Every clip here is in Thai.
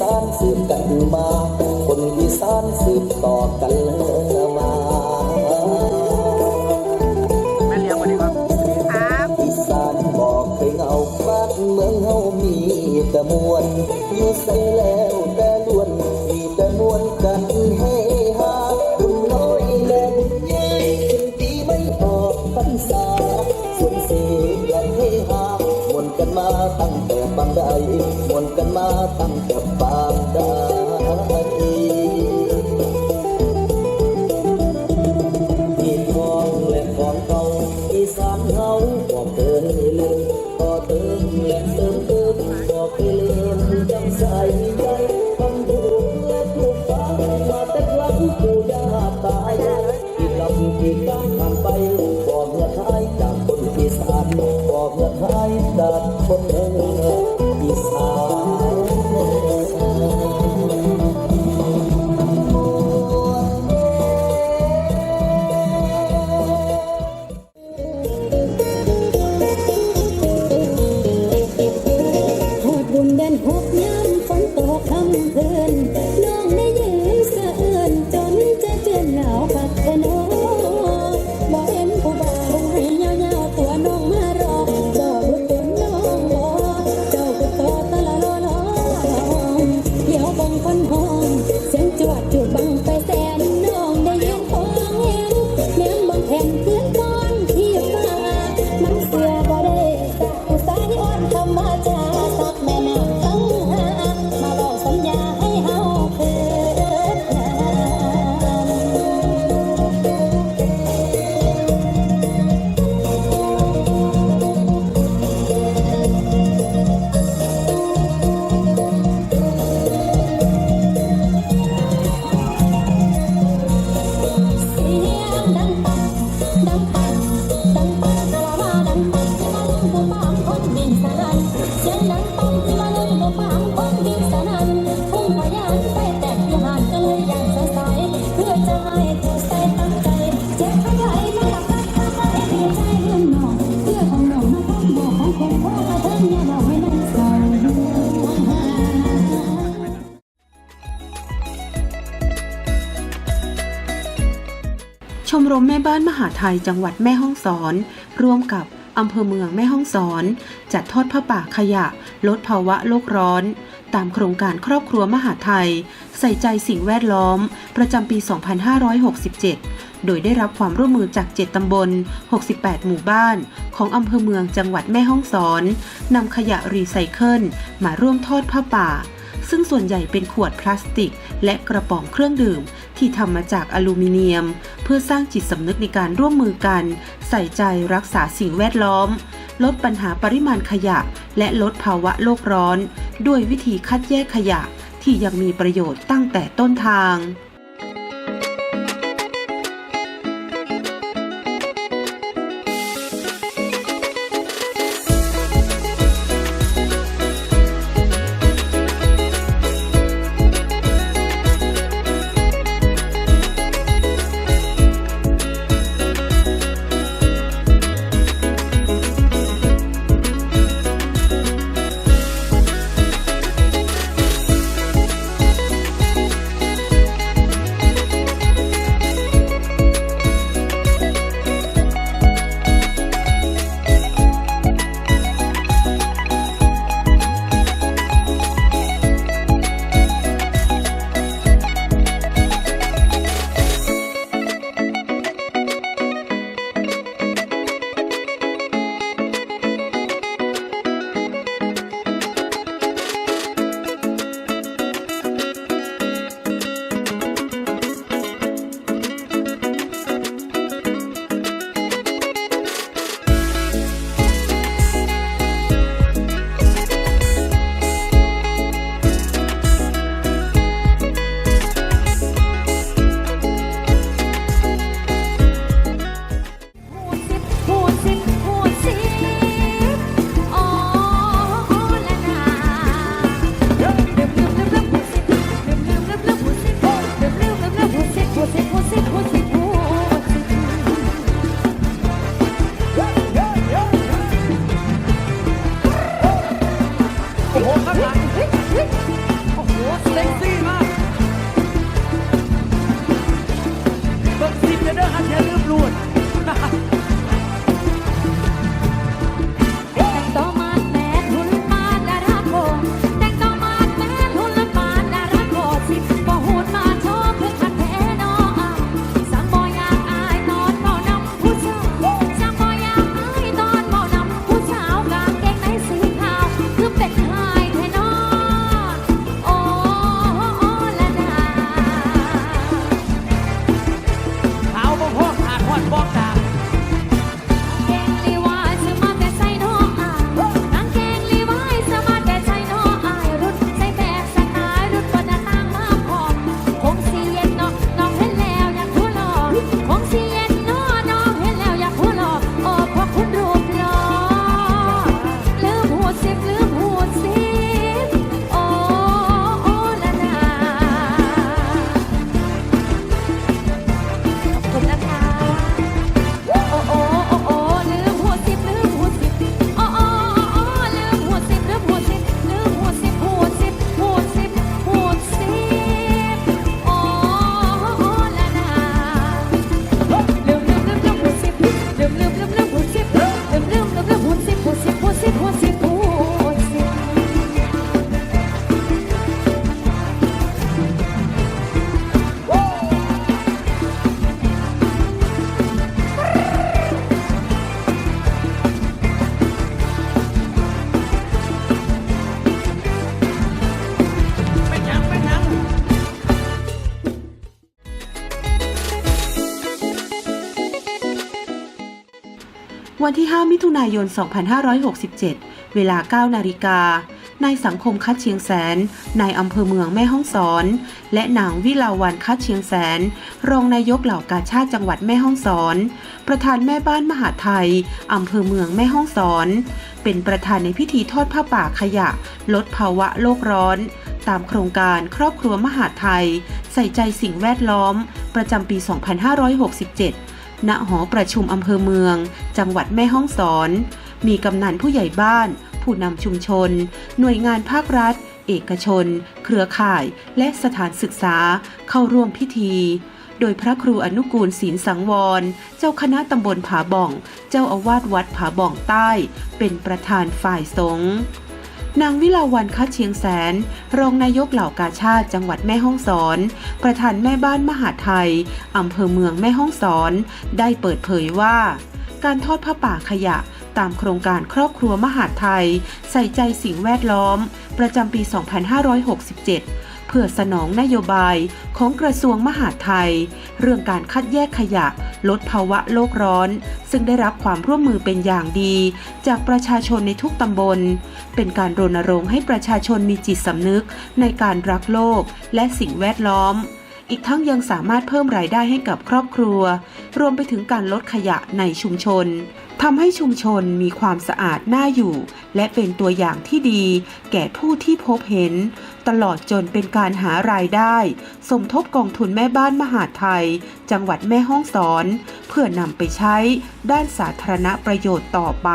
สานสืบกันมา คนอีสานสืบต่อกันมาแม่เลี้ยงสวัสดีครับครับอีสานบอกให้เงาบ้านเมืองเฮามีแต่มวลอยู่ใส่แล้วแต่ล้วนมีแต่มวลกันให้หาคุณน้อยเล่นใหญ่ถึงตีไม่ออกพรรษาส่วนเสียงให้หามวนกันมาตั้งแต่ มรมแม่บ้านมหาไทยจังหวัดแม่ฮ่องสอน ร่วมกับอำเภอเมืองแม่ฮ่องสอน จัดทอดผ้าป่าขยะ ลดภาวะโลกร้อน ตามโครงการครอบครัวมหาไทย ใส่ใจสิ่งแวดล้อม ประจำปี 2567 โดยได้รับความร่วมมือจาก 7 ตำบล 68 หมู่บ้าน ของอำเภอเมืองจังหวัดแม่ฮ่องสอนนำขยะรีไซเคิลมาร่วมทอดผ้าป่า ซึ่งส่วนใหญ่เป็นขวดพลาสติก และกระป๋องเครื่องดื่ม ที่ทำมาจากอลูมิเนียม เพื่อสร้างจิตสำนึกในการร่วมมือกัน ใส่ใจรักษาสิ่งแวดล้อม ลดปัญหาปริมาณขยะ และลดภาวะโลกร้อน ด้วยวิธีคัดแยกขยะที่ยังมีประโยชน์ตั้งแต่ต้นทาง วันที่ 5 มิถุนายน 2567 เวลา 9 นาฬิกา นายสังคมคัดเชียงแสน นายอำเภอเมืองแม่ฮ่องสอน และนางวิลาวันคัดเชียงแสน รองนายกเหล่ากาชาติจังหวัดแม่ฮ่องสอน ประธานแม่บ้านมหาไทยอำเภอเมืองแม่ฮ่องสอน เป็นประธานในพิธีทอดผ้าป่าขยะ ลดภาวะโลกร้อน ตามโครงการครอบครัวมหาไทย ใส่ใจสิ่งแวดล้อม ประจำปี 2567 ณหอประชุมอำเภอเมือง จังหวัดแม่ฮ่องสอน มีกำนันผู้ใหญ่บ้าน ผู้นำชุมชน หน่วยงานภาครัฐ เอกชน เครือข่าย และสถานศึกษาเข้าร่วมพิธี โดยพระครูอนุกูลศีลสังวร เจ้าคณะตำบลผาบ่อง เจ้าอาวาสวัดผาบ่องใต้ เป็นประธานฝ่ายสงฆ์ นางวิลาวันคัดเชียงแสน รองนายกเหล่ากาชาติจังหวัดแม่ฮ่องสอน ประธานแม่บ้านมหาไทยอำเภอเมืองแม่ฮ่องสอน ได้เปิดเผยว่า การทอดผ้าป่าขยะตามโครงการครอบครัวมหาไทย ใส่ใจสิ่งแวดล้อม ประจำปี 2567 เพื่อสนองนโยบายของกระทรวงมหาดไทย เรื่องการคัดแยกขยะลดภาวะโลกร้อน ซึ่งได้รับความร่วมมือเป็นอย่างดี จากประชาชนในทุกตำบล เป็นการรณรงค์ให้ประชาชนมีจิตสำนึกในการรักโลกและสิ่งแวดล้อมอีกทั้งยังสามารถเพิ่มรายได้ให้กับครอบครัว รวมไปถึงการลดขยะในชุมชน ทำให้ชุมชนมีความสะอาดน่าอยู่ และเป็นตัวอย่างที่ดี แก่ผู้ที่พบเห็น ตลอดจนเป็นการหารายได้ สมทบกองทุนแม่บ้านมหาไทย จังหวัดแม่ฮ่องสอน เพื่อนำไปใช้ด้านสาธารณประโยชน์ต่อไป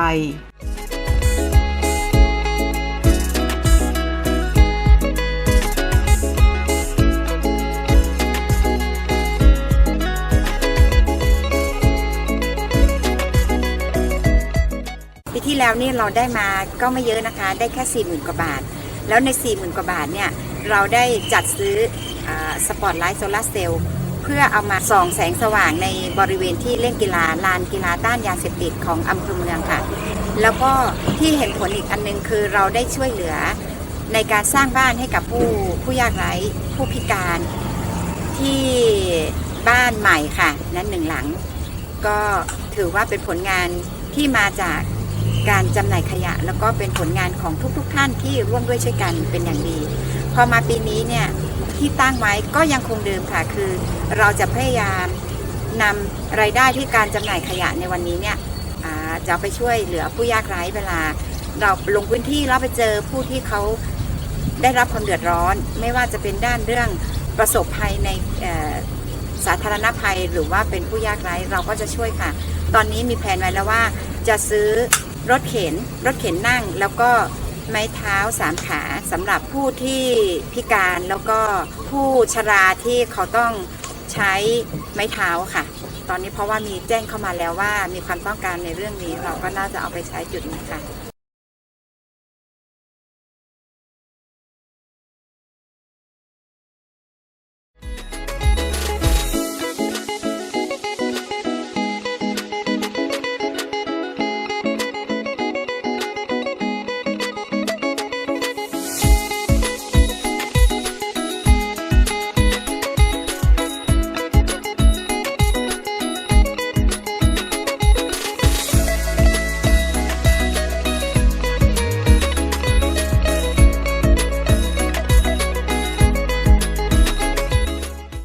แล้วนี่เราได้มาก็ไม่เยอะนะคะ ได้แค่ 4 0,000 กว่าบาท แล้วใน 4 0,000 กว่าบาทเนี่ยเราได้จัดซื้อสปอตไลท์โซลาเซลล์เพื่อเอามาส่องแสงสว่างในบริเวณที่เล่นกีฬาลานกีฬาต้านยาเสพติดของอำเภอเมืองค่ะ แล้วก็ที่เห็นผลอีกอันนึงคือเราได้ช่วยเหลือในการสร้างบ้านให้กับผู้ผู้ยากไร้ผู้พิการที่บ้านใหม่ค่ะ นั้นหนึ่งหลัง ก็ถือว่าเป็นผลงานที่มาจาก การจำหน่ายขยะ แล้วก็เป็นผลงานของทุกๆทท่านที่ร่วมด้วยช่วยกันเป็นอย่างดี พอมาปีนี้เนี่ยที่ตั้งไว้ก็ยังคงเดิมค่ะ คือเราจะพยายามนำรายได้ที่การจำหน่ายขยะในวันนี้เนี่ยจะไปช่วยเหลือผู้ยากไร้เวลา เราลงพื้นที่แล้วไปเจอผู้ที่เขาได้รับความเดือดร้อน ไม่ว่าจะเป็นด้านเรื่องประสบภัยในสาธารณภัยหรือว่าเป็นผู้ยากไร้เราก็จะช่วยค่ะ ตอนนี้มีแผนไว้แล้วว่าจะซื้อ รถเข็นรถเข็นนั่งแล้วก็ไม้เท้าสามขาสำหรับผู้ที่พิการแล้วก็ผู้ชราที่เขาต้องใช้ไม้เท้าค่ะ ตอนนี้เพราะว่ามีแจ้งเข้ามาแล้วว่ามีความต้องการในเรื่องนี้เราก็น่าจะเอาไปใช้จุดนี้ค่ะ